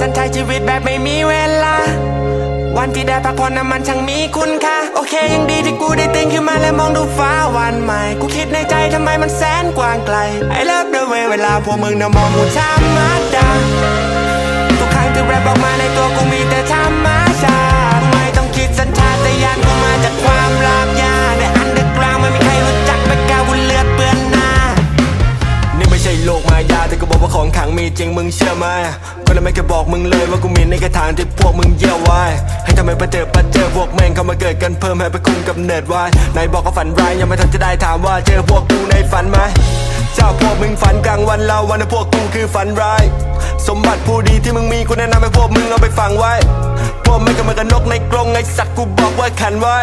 ฉันใช้ชีวิตแบบไม่มีเวลา วันที่ได้พักผ่อนนั้นมันช่างมีคุณค่าโอเคยังดีที่กูได้ตื่นขึ้นมาและมองดูฟ้าวันใหม่ กูคิดในใจทำไมมันแสนกว้างไกล I love the way เวลาพวกมึงน่ะมองกูธรรมดาทุกครั้งที่แรปออกมาในตัวกูมีแต่ธรรมชาติไม่ต้องคิดสัญชาตญาณกูมาจากความรักยาในอันเดอร์กราวไม่มีใครรู้จักแบกกาวุนเลือดเปื้อนหน้านี่ไม่ใช่โลกมายาแต่ก็ บอกว่าของขังมีจริงมึงเชื่อไหมก็เลยไม่เคยบอกมึงเลยว่ากูมีในกระถางที่พวกมึงเยี่ยวไว้ให้ทำไมประเจอประเจอพวกแม่งเข้ามาเกิดกันเพิ่มให้ไปคุมกำเนิร์ดไว้ไหนบอกว่าฝันร้ายยังไม่ทันจะได้ถามว่าเจอพวกกูในฝันไหมเจ้าพวกมึงฝันกลางวันเราวันนั้นพวกกูคือฝันร้าย สมบัติผู้ดีที่มึงมีกูแนะนำให้พวกมึงเอาไปฝังไว้ พวกไม่งก็เหมือนกับนกในกรงไอสัตว์กูบอกว่าขันไว้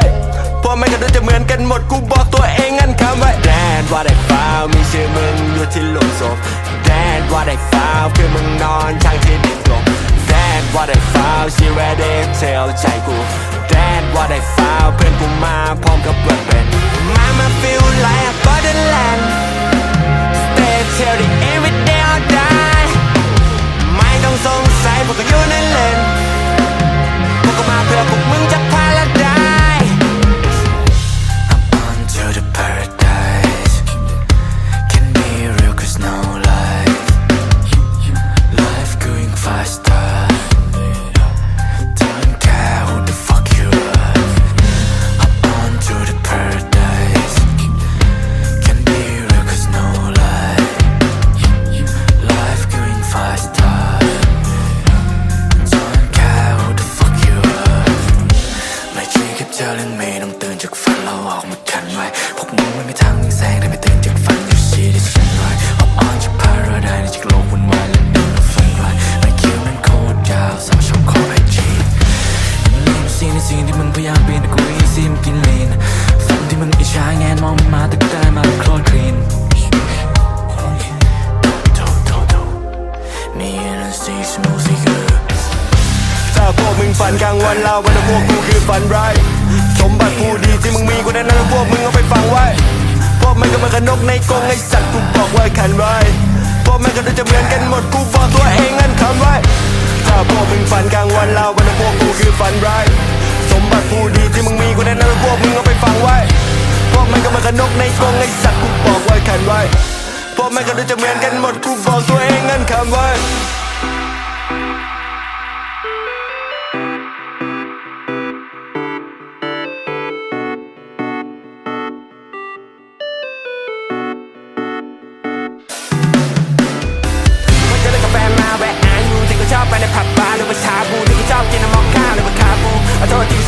พวกไม่งก็ดูจะเหมือนกันหมดกูบอกตัวเองงั้นคำไว้แดนว่าได้ฟ้ามีชื่อมึงอยู่ที่โลงศพ แดนว่าได้ฟ้าวคือมึงนอนช่างที่ดินกลมแดนว่าได้ฟ้าวชีวิตเดเทลใจกูแดนว่าได้ฟ้าวเพื่อนกูมา ถ้าพวกมึงฝันกลางวันเราวันพวกกูคือฝันร้ายสมบัติผู้ดีที่มึงมีกูแนะนำให้พวกมึงเอาไปฝังไว้ พวกมันก็มือนกนกในกรงไอสัตว์กูบอกว่าขันไว้ พวกมันก็จะเหมือนกันหมดกูบอกตัวเองงั้นคำไว้ ถ้าพวกมึงฝันกลางวันเราวันพวกกูคือฝันร้ายสมบัติผู้ดีที่มึงมีกูแนะนำให้พวกมึงเอาไปฝังไว้ พวกมันก็มือนกนกในกรงไอสัตว์กูบอกว่าขันไว้ พวกมันก็จะเหมือนกันหมดกูบอกตัวเองงั้นคำไว้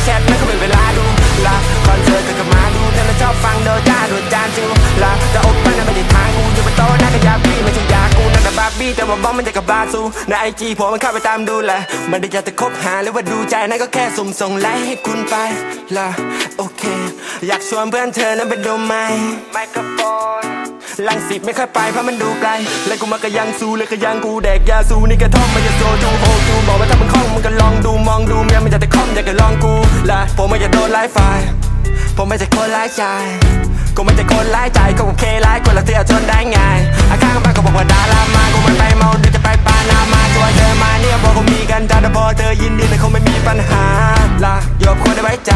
ชทนั่นก็เป็นเวลาดูลาคอนเสิร์ตก็มาดูแต่เราชอบฟังโดยจ้าโดยจานจูลาแต่อบปั้นนั้นไม่ได้ทางกูอยู่บนโต๊ะนั่นก็ยาพี่ไม่ใช่ยากูนั่นแต่บาร์บี้แต่ว่าบ้องมันจะกับบาซูในไอจีผมมันเข้าไปตามดูแลมันได้จะจะคบหาหรือว่าดูใจนั่นก็แค่สุ่มส่งไลค์ให้คุณไปละโอเค อยากชวนเพื่อนเธอนั้นไปดูไหมไมโครโฟน ลังสิตไม่ค่อยไปเพราะมันดูไกลและกูมาก็ยังสู้เลยก็ยังกูแดกยาสูนี่กระท่อมมันจะโซจูโฮจูบอกว่าถ้ามึงคล่องมึงก็ลองดูมองดูเมียมันจะแต่คล่อมอยากจะลองกูละผมไม่จะโดนไล่ไฟผมไม่ใช่คนไล่ใจกูไม่ใช่คนไล่ใจก็โอเคไล่คนละเที่ยวจนได้ไงอาข้างบ้านก็บอกว่าดารามากูมันไปเมาเดี๋ยวจะไปปานามาชวนเธอมาเนี่ยบอกกูมีกันจ้าแต่พอเธอยินดีแต่คงไม่มีปัญหาละยอมควรได้ไว้ใจ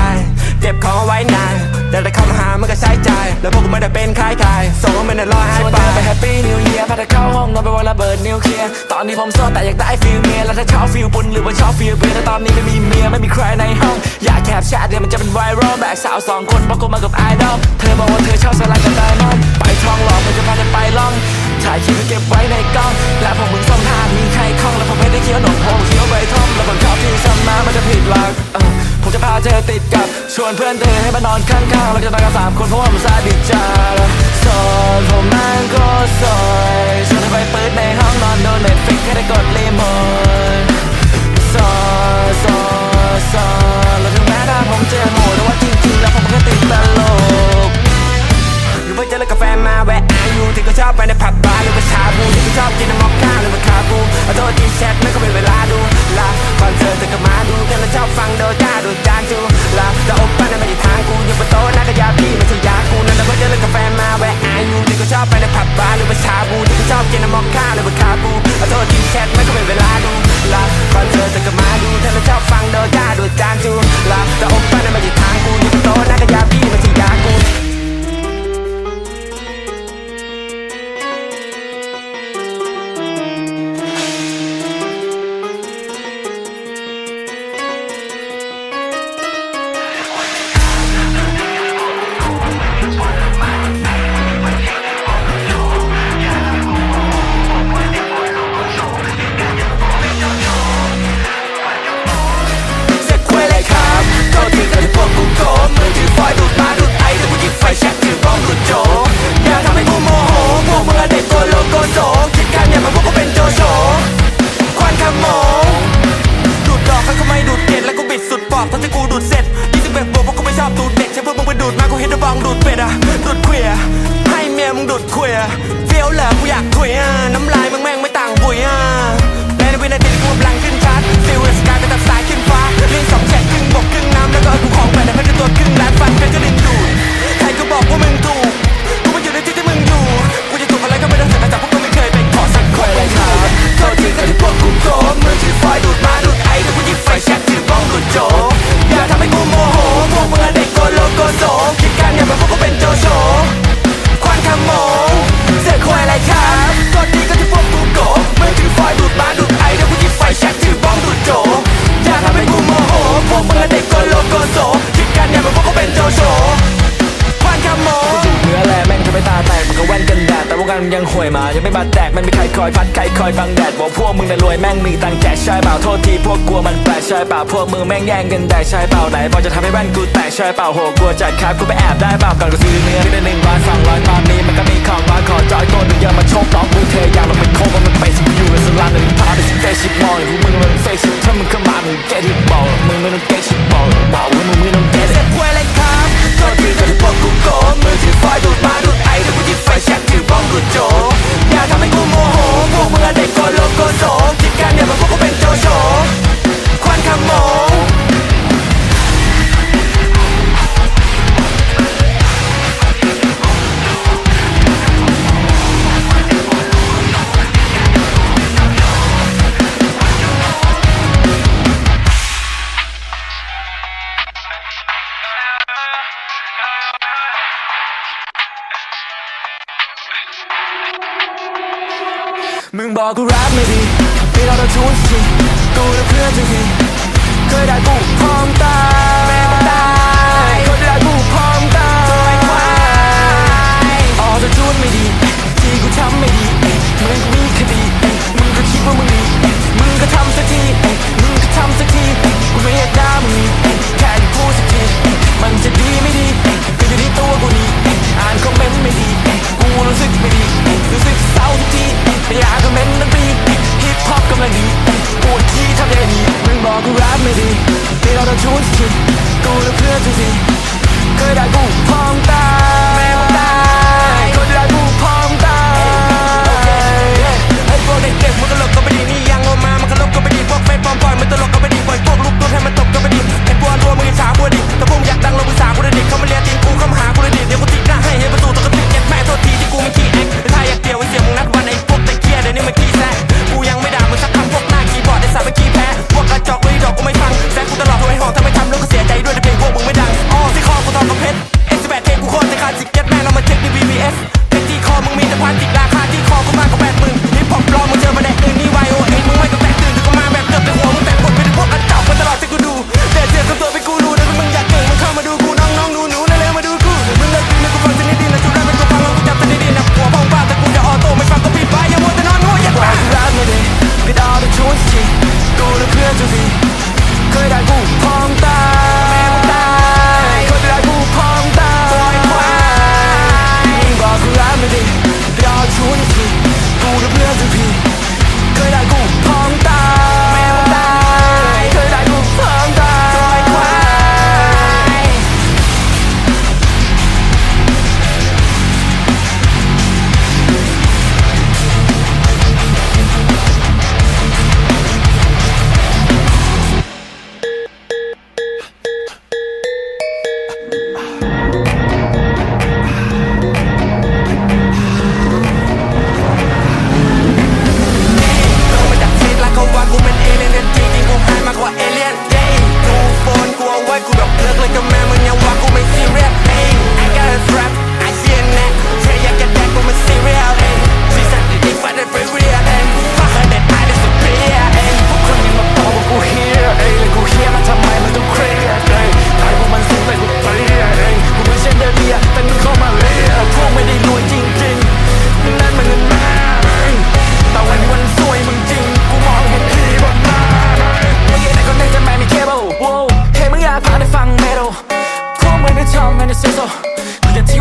เจ็บของเอาไว้นานแต่ถ้าเข้ามาหามันก็ใช้ใจแล้วพวกกูไม่ได้เป็นคล้ายใครส่งมันได้รอให้ชวนไป เธอไปแฮปปี้นิวเยียร์พาเธอเข้าห้องนอนไปวันระเบิดนิวเคลียร์ตอนนี้ผมโสดแต่อยากได้ฟิลเมียแล้วถ้าชอบฟิลบุญหรือว่าชอบฟิลเบียร์แต่ตอนนี้ไม่มีเมียไม่มีใครในห้อง อยากแคปแชทเดี๋ยวมันจะเป็นไวรัลแบกสาวสองคนเพราะกูมากับไอดอลเธอบอกว่าเธอชอบสไลด์กับไดมอนด์ไปทองหล่อมันจะพาเธอไปล่องถ่ายคลิปไว้เก็บไว้ในกล้อง และพวกมึงส่งทางมีใครคล่องแล้วผมไม่ได้เคี้ยวหนมผมเคี้ยวใบท่อมแล้วผมชอบที่ซ้ำมามันจะผิดหลักเออ ผมจะพาเธอติดกับ ชวนเพื่อนเธอให้มานอนข้างๆเราจะนอนกันสามคนเพราะว่าผมซาดิจาร์สดผมนั่งก็สอยชวนเธอไปเปิดในห้ ชอบฟังโดย มาแตกไม่มีใครคอยพัดใครคอยบังแดดว่าพวกมึงน่ะรวยแม่งมีตังแจกใช่เปล่าโทษทีพวกกลัวมันแปลกใช่เปล่าพวกมึงแม่งแย่งเงินแต่ใช่เปล่าไหนบอกจะทำให้แว่นกูแตกใช่เปล่าโหกลัวจัดครับกูไปแอบได้เปล่าก่อนกูซื้อเนื้อที่ได้หนึ่งบาทยสองร้อยตอนนี้มันก็มีของบ้อขอจอยตัวหนึ่งอย่ามาชกต่องกูเทยาลงเป็นโคกมันไปสิอยู่ในสลันหนึ่งพาไปสิเตชิบมองหรือพมึงมันเฟกชิบถ้ามึงเข้ามามึงเก็ตฮิตบอลมึงไม่ต้องเก็ตชิบบอลบอกว่ามึงไม่ต้องเก็ตเซ็ตวยเล ทษทีก็ที่พวกกูโกงมือถือไฟดูดมาดูดไอดูดยิงไฟแช็คถือบ้องดูดโจอย่าทำให้กูโมโหพวกมึงอะเด็กโกโลโกโสคิดการเนี่ยมันพวกกูเป็นโจโฉ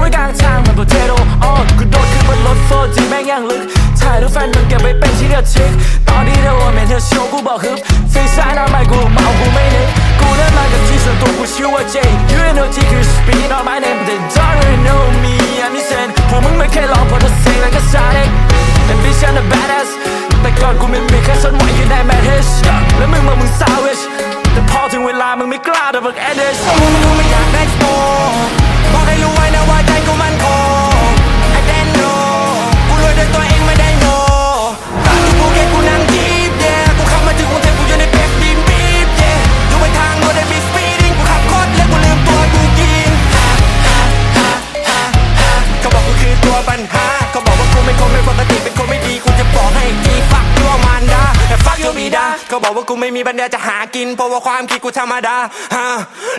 ไว้กลางทางเหมือนโปเตโต้ออนกูโดดขึ้นบนรถโฟร์จีแม่งยังลึกถ่ายรูปแฟนมึงเก็บไว้เป็นที่ระลึกตอนนี้เธอว่าแม่เธอโชว์กูบอกฮึบฟีซ่าหน้าใหม่กูเมากูไม่นึกกูเล่นมากับที่ส่วนตัวกูชื่อว่าเจ You ain't no ticker speed on my name they don't really know me I'm insane พวกมึงไม่เคยลองเพราะเธอเซ็งแล้วก็ซาดิก Ambition a badass แต่ก่อนกูไม่มีแค่ฉันไหวอยู่ในแมทเทสแล้วมึงมามึงซาวิชแต่พอถึงเวลามึงไม่กล้าแต่บังแอดเดชมึงมึงไม่อยากได้สโตบอกให้ ไม่มีปัญญาจะหากิน เพราะว่าความคิดกูธรรมดาฮะ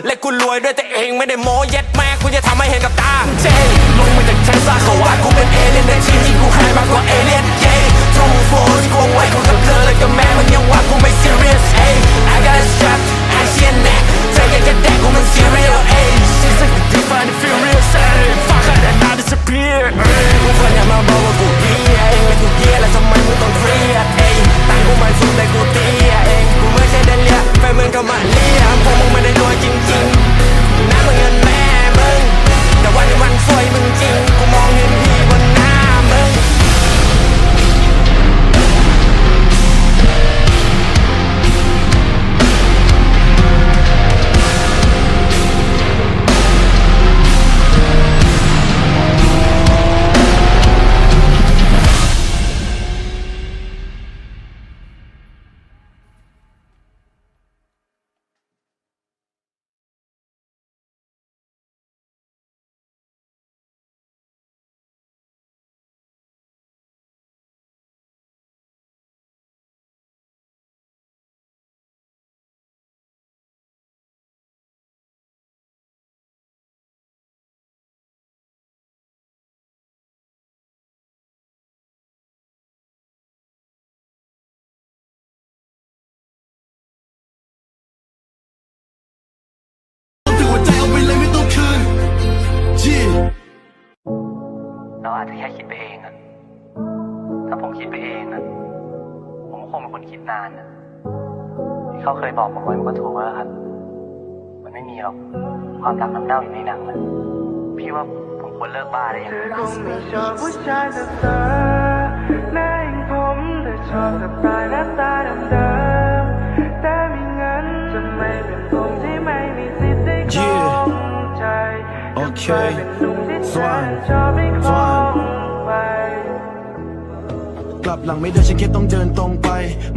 และกูรวยด้วยตัวเองไม่ได้โม้เย็ดแม่กูจะทำให้เห็นกับตาเจลงมาจากเทสลาเขาว่ากูเป็นเอเลี่ยนแต่จริงจริงกูหายมากกว่าเอเลี่ยนเย้ทุ่งโฟที่กูไว้กูกับเธอและกับแม่ อาจจะแค่คิดไปเองอะถ้าผมคิดไปเองอะผมก็คงเป็นคนคิดนานอะที่เขาเคยบอกผมไว้มันก็ถูกแล้วครับ มันไม่มีหรอก ความรักน้ำเน่าอยู่ในหนังอะพี่ว่าผมควรเลิกบ้าได้ยังเธอคงไม่ชอบผู้ชายแบบเธอหน้าอย่างผมเธอชอบสไตล์หน้าตาดำๆแต่ไม่งั้นจะไม่เป็นผมที่ไม่มีสิทธิ์ได้ครองใจโอเหลังไม่ได้ฉันแค่ต้องเดินตรงไป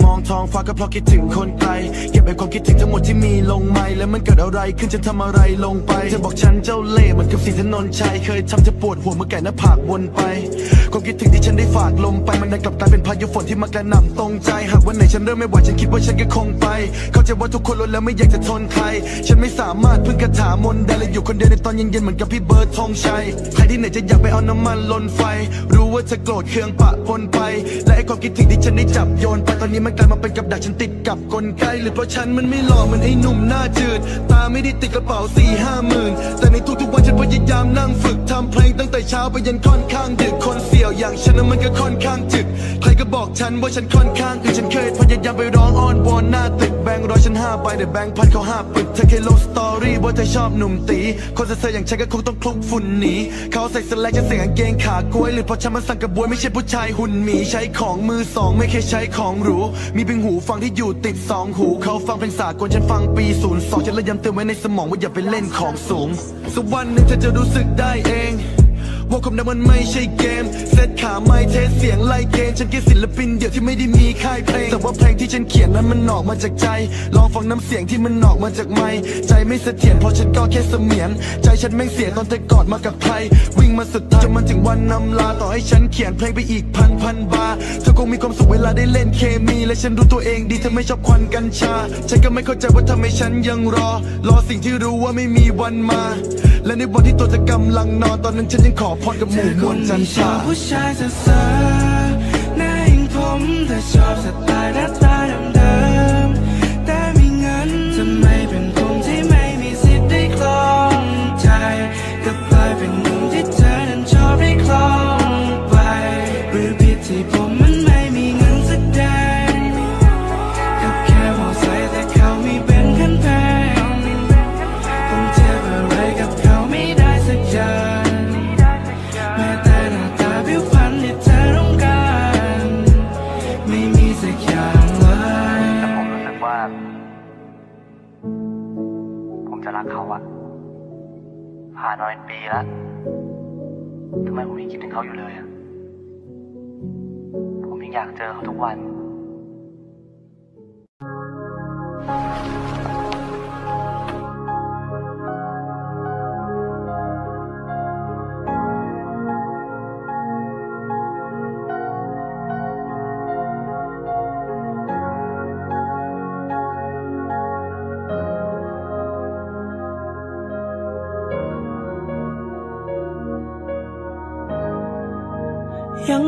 มองท้องฟ้าก็เพราะคิดถึงคนไกล เก็บไอ้ความคิดถึงทั้งหมดที่มีลงไม่แล้วมันเกิดอะไรขึ้นฉันทำอะไรลงไป เธอบอกฉันเจ้าเล่ห์เหมือนกับสีถนนชัยเคยทำเธอปวดหัวเมื่อแก่หน้าผากวนไป ความคิดถึงที่ฉันได้ฝากลมไป มันได้กลับกลายเป็นพายุฝนที่มากระหน่ำตรงใจ หากวันไหนฉันเริ่มไม่ไหวฉันคิดว่าฉันก็คงไป เข้าใจว่าทุกคนล้วนแล้วไม่อยากจะทนใคร ฉันไม่สามารถพึ่งคาถามนต์ได้และอยู่คนเดียวในตอนเย็นๆเหมือนกับพี่เบิร์ดธงชัย ใครที่ไหนจะอยากไปเอาน้ำมันลนไฟ รู้ว่าเธอโกรธเคืองปะปนไปและไอ้ความคิดถึงที่ฉันได้จับโยนไปตอนนี้มันกลายมาเป็นกับดักฉันติดกับกลไกหรือเพราะฉันมันไม่หล่อเหมือนไอ้หนุ่มหน้าจืด ตาไม่ได้ติดกระเป๋าสี่ห้าหมื่นแต่ในทุกๆวันฉันพยายามนั่งฝึกทำเพลงตั้งแต่เช้าไปยันค่อนข้างดึกคนเสี่ยวอย่างฉันนั้นมันก็ค่อนข้างจึก ใครก็บอกฉันว่าฉันค่อนข้างอึดฉันเคยพยายามไปร้องอ้อนวอนหน้าตึกแบงค์ร้อยฉันห้าใบแต่แบงค์พันเขาห้าปึกเธอเคยลงสตอรี่ว่าเธอชอบหนุ่มตี คนเซ่ออย่างฉันก็คงต้องคลุกฝุ่นหนีเขาใส่สแลกฉันใส่กางเกงขากล้วยหรือเพราะฉันมันสั่งกระบวยไม่ใช่ผู้ชายหุ่นหมีใช้ของมือสองไม่เคยใช้ของหรู มีเพียงหูฟังที่อยู่ติดสองหู เขาฟังเพลงสากลฉันฟังปีศูนย์สองฉันเลยย้ำเตือนไว้ในสมองว่าอย่าไปเล่นของสูงสักวันหนึ่งเธอจะรู้สึกได้เอง ว่าความดังมันไม่ใช่เกม เซตขาไม่เทสเสียงไล่เกณฑ์ฉันแค่ศิลปินเดียวที่ไม่ได้มีค่ายเพลง แต่ว่าเพลงที่ฉันเขียนนั้นมันออกมาจากใจ ลองฟังน้ำเสียงที่มันออกมาจากไม้ใจไม่เสถียรเพราะฉันก็แค่เสมียน ใจฉันแม่งเสียตอนเธอกอดมากับใคร วิ่งมาสุดทายจนมันถึงวันนำลาต่อให้ฉันเขียนเพลงไปอีกพันพันบาเธอคงมีความสุขเวลาได้เล่นเคมี และฉันรู้ตัวเองดีเธอไม่ชอบควันกัญชา ฉันก็ไม่เข้าใจว่าทำไมฉันยังรอ รอสิ่งที่รู้ว่าไม่มีวันมา และในวันที่ตัวจะกำลังนอนตอนนั้นฉันยังขอพรกับหมู่มวลจันทราผู้ชายเซ่อหน้าอย่างผมเธอชอบสไตล์หน้าตาเดิ ยังคิดถึงเขาอยู่เลยอะผมยังอยากเจอเขาทุกวัน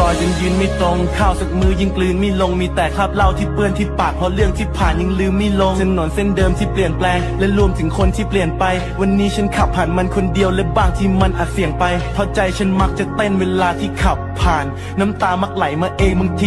ลอยยังยืนไม่ตรง ข้าวสักมือยังกลืนไม่ลง มีแต่คราบเหล้าที่เปื้อนที่ปากเพราะเรื่องที่ผ่านยังลืมไม่ลงถนนเส้นเดิมที่เปลี่ยนแปลง และรวมถึงคนที่เปลี่ยนไป วันนี้ฉันขับผ่านมันคนเดียวและบางที่มันอาจเสี่ยงไปเพราะใจฉันมักจะเต้นเวลาที่ขับผ่าน น้ำตามักไหลมาเองบางที